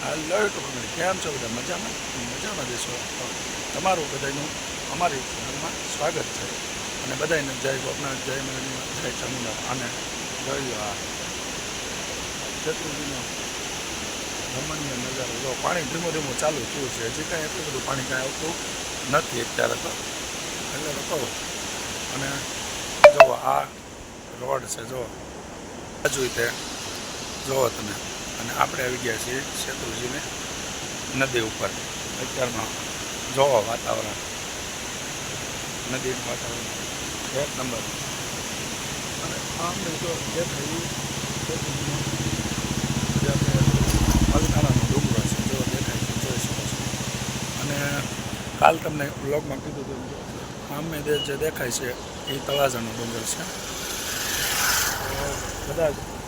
હાલો તમે કેમ છો બધા મજામાં? મજામાં દેશો? તમારું બધાનું અમારી ચેનલમાં સ્વાગત છે. અને બધાને જય ગોપનાથ, જય મરણી જય ચામુંડા અને જય આ ચતુર્થીનો રમણીય નજારો. જો પાણી ધીમું ધીમું ચાલુ થયું છે, હજી કાંઈ એટલું બધું પાણી કાંઈ આવતું નથી અત્યારે તો. એટલે તો કહું. અને જો આ રોડ છે, જો બાજુ તે જોવો તમે. અને આપણે આવી ગયા છીએ શેત્રુજીને નદી ઉપર. અત્યારમાં જોવો વાતાવરણ. નદીનું વાતાવરણ. એક નંબર. અને આમને જો જે મલકાણાનો ડુંગરો છે, જો દેખાય છે, જોઈ શકો છો. અને કાલ તમને બ્લોગમાં કીધું હતું એમ જો જે જે દેખાય છે, એ તળાજાનો ડુંગર છે. કદાચ જ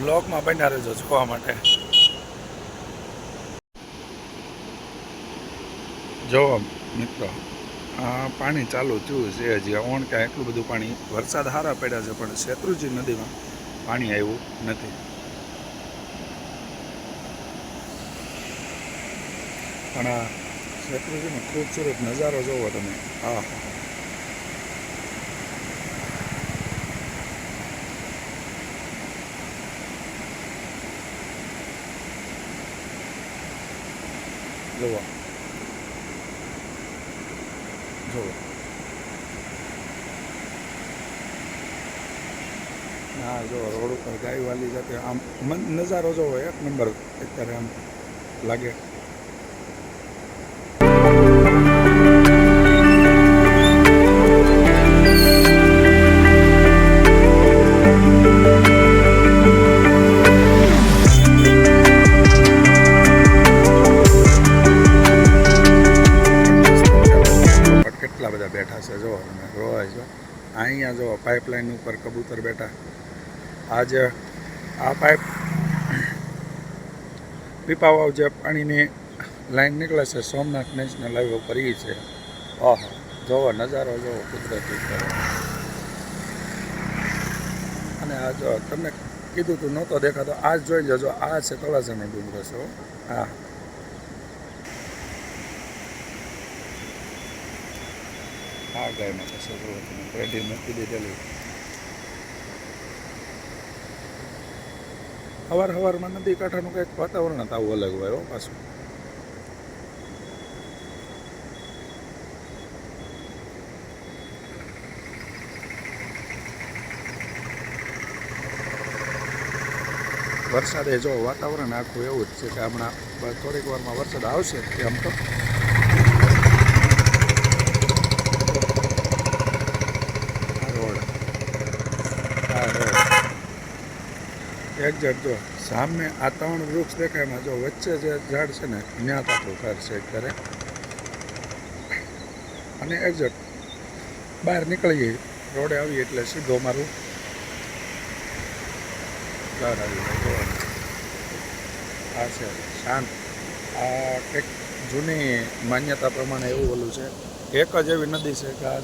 બ્લોગમાં બન્યા રહેજો જોવા માટે. જોવો મિત્રો, આ પાણી ચાલુ થયું છે, હજી ઓણ ક્યાં એટલું બધું પાણી, વરસાદ સારા પડ્યા છે, પણ શેત્રુજી નદીમાં પાણી આવ્યું નથી. પણ આ શેત્રુજીનો ખૂબસૂરત નજારો જોવો તમે. હા હા જુઓ જુઓ હા, જો, રોડ ઉપર ગાય વાલી જાતે આમ નજારો જોવો, એક નંબર અત્યારે આમ લાગે. અહીંયા જો પાઇપલાઇન ઉપર કબૂતર બેઠા. આજે આ પાઇપ પીપાવાવ જે પાણીની લાઈન નીકળે છે, સોમનાથ નેશનલ હાઈવે ઉપર એ છે. ઓહો જોવો, નજારો જોવો, કુદરતી અને આ જો તમને કીધું તું નહોતો દેખાતો આ જ જોઈ લેજો, આ છે તળાજાનો ડુંગરો છે હો. આ ગાય માટે છે જુઓ તમે પેઢી મૂકી દીધેલી સવાર હવારમાં નદી કાંઠાનું કંઈક વાતાવરણ જ આવું અલગ હોય પાછું વરસાદે જો વાતાવરણ આખું એવું જ છે કે હમણાં થોડીક વારમાં વરસાદ આવશે એમ તો આ રોડ આ રોડ એક્ઝેક્ટ જો સામે આ ત્રણ વૃક્ષ દેખાય, એમાં જો વચ્ચે જે ઝાડ છે ને, ત્યાં આપણું ઘર છે અત્યારે અને એક્ઝેક્ટ બહાર નીકળીએ રોડે આવીએ એટલે સીધો મારું ઘર આવી આ છે શાંત. આ કંઈક જૂની માન્યતા પ્રમાણે એવું ઓલું છે. એક જ એવી નદી છે કે આ